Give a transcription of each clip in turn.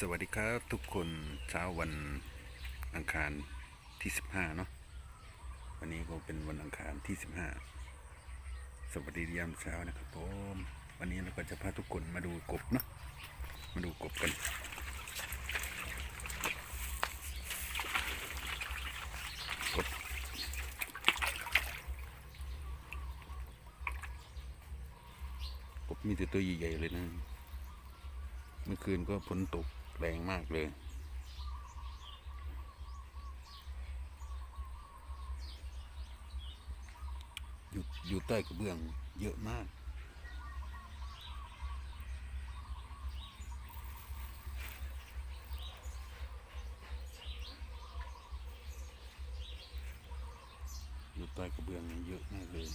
สวัสดีครับทุกคนเช้าวันอังคารที่ 15 เนาะวันนี้ก็เป็นวันอังคารที่ 15 สวัสดียามเช้านะครับผมวันนี้เราก็จะพาทุกคนมาดูกบเนาะมาดูกบกัน กบ กบมีแต่ตัวใหญ่ๆเลยนะเมื่อคืนก็ฝนตก แรงมากเลยอยู่อยู่ใต้กระเบื้องเยอะมาก อยู่ใต้กระเบื้องเยอะมากเลย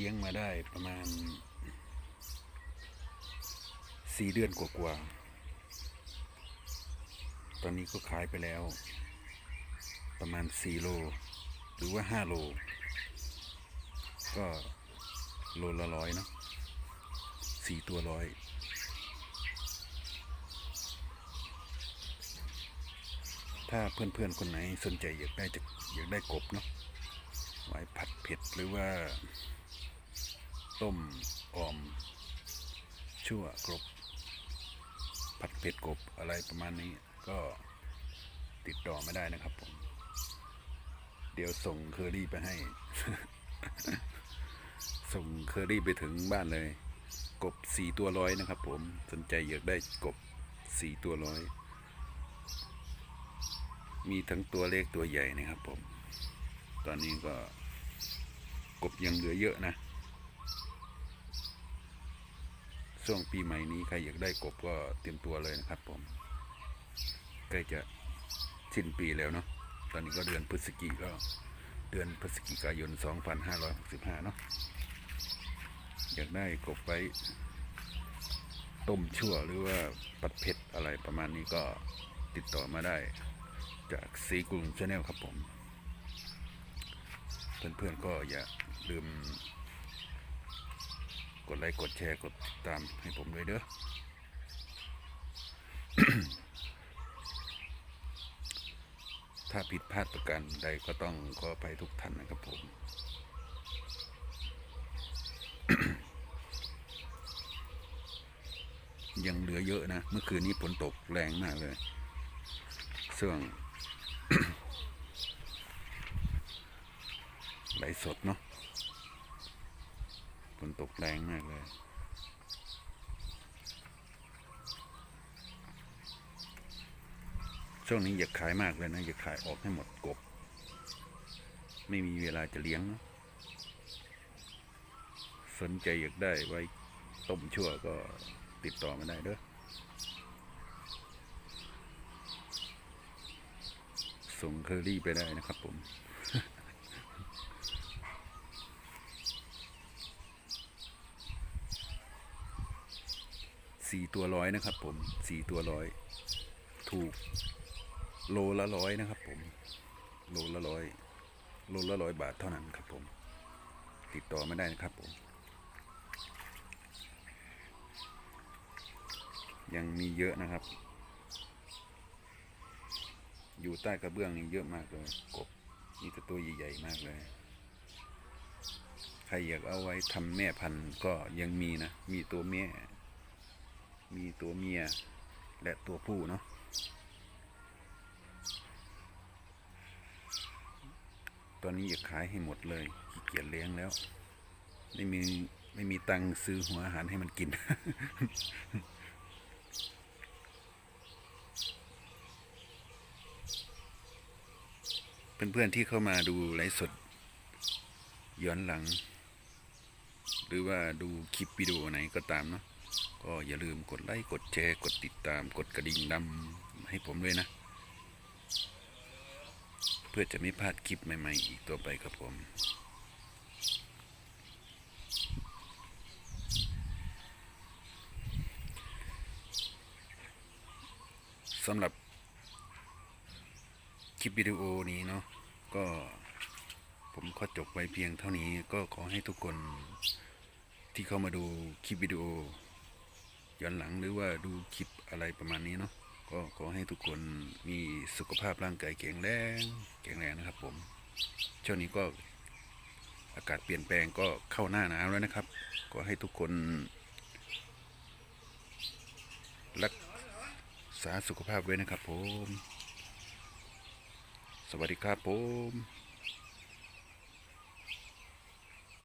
เลี้ยงมาได้ประมาณสี่เดือนกว่าๆ ตอนนี้ก็ขายไปแล้ว ประมาณสี่โล หรือว่าห้าโล ก็โลละร้อยเนอะสี่ตัวร้อยถ้าเพื่อนๆ คนไหนสนใจอยากได้จะอยากได้กบเนาะไว้ผัดเผ็ดหรือว่า ต้มออม ชั่วกรบผัดเผ็ดกบอะไรประมาณนี้ก็ติดต่อไม่ได้นะครับผม เดี๋ยวส่งเคอรี่ไปให้ ส่งเคอรี่ไปถึงบ้านเลย กบสี่ตัวร้อยนะครับผมสนใจอยากได้กบสี่ตัวร้อย มีทั้งตัวเล็กตัวใหญ่นะครับผม ตอนนี้ก็กบยังเหลือเยอะนะ ช่วงปีใหม่นี้ใครอยากได้กบก็เตรียมตัวเลยนะครับผมใกล้จะสิ้นปีแล้วเนาะตอนนี้ก็เดือนพฤศจิก็เดือนพฤศจิกายน 2565 เนาะอยากได้กบไปต้มชั่วหรือว่าปัดเผ็ดอะไรประมาณนี้ก็ติดต่อมาได้จากซีกรุงชาแนลครับผม เพื่อนๆก็อย่าลืม กดไลค์กดแชร์กดติดตามให้ผมด้วยเด้อถ้าผิดพลาดประการใดก็ต้องขอไปทุกท่านนะครับผม ยังเหลือเยอะนะ เมื่อคืนนี้ฝนตกแรงมากเลยช่วงไหลสดเนาะ ตกแรงมากเลย ช่วงนี้อยากขายมากเลยนะ อยากขายออกให้หมดกบ ไม่มีเวลาจะเลี้ยงนะสนใจอยากได้ไว้ต้มชั่วก็ติดต่อมาได้เด้อส่งเคอรี่ไปได้นะครับผม สี่ตัวร้อยนะครับ ผมสี่ตัวร้อยถูกโลละร้อยนะครับผมโลละร้อยโลละร้อยบาทเท่านั้นครับผม ติดต่อไม่ได้นะครับผม ยังมีเยอะนะครับ อยู่ใต้กระเบื้องนี่เยอะมากเลยกบนี่แต่ตัวใหญ่ๆมากเลย ใครอยากเอาไว้ทำแม่พันธุ์ก็ยังมีนะ มีตัวแม่ มีตัวเมียและตัวผู้เนาะตอนนี้อยากขายให้หมดเลยขี้เกียจเลี้ยงแล้ว ไม่มีไม่มีตังค์ซื้อหัวอาหารให้มันกิน เพื่อนๆที่เข้ามาดูไลฟ์สด ย้อนหลัง หรือว่าดูคลิปวิดีโอไหนก็ตามเนาะ ก็อย่าลืมกดไลค์กดแชร์กดติดตามกดกระดิ่งนำให้ผมด้วยนะ เพื่อจะไม่พลาดคลิปใหม่ๆอีกต่อไปครับผม สำหรับคลิปวิดีโอนี้เนาะก็ผมขอจบไว้เพียงเท่านี้ก็ขอให้ทุกคนที่เข้ามาดูคลิปวิดีโอ ย้อนหลังหรือว่าดูคลิปอะไรประมาณนี้เนาะก็ขอให้ทุกคนมีสุขภาพร่างกายแข็งแรงแข็งแรงนะครับ ผมช่วงนี้ก็อากาศเปลี่ยนแปลงก็เข้าหน้าหนาวแล้วนะครับ ก็ให้ทุกคน รักษาสุขภาพไว้นะครับผม สวัสดีครับผม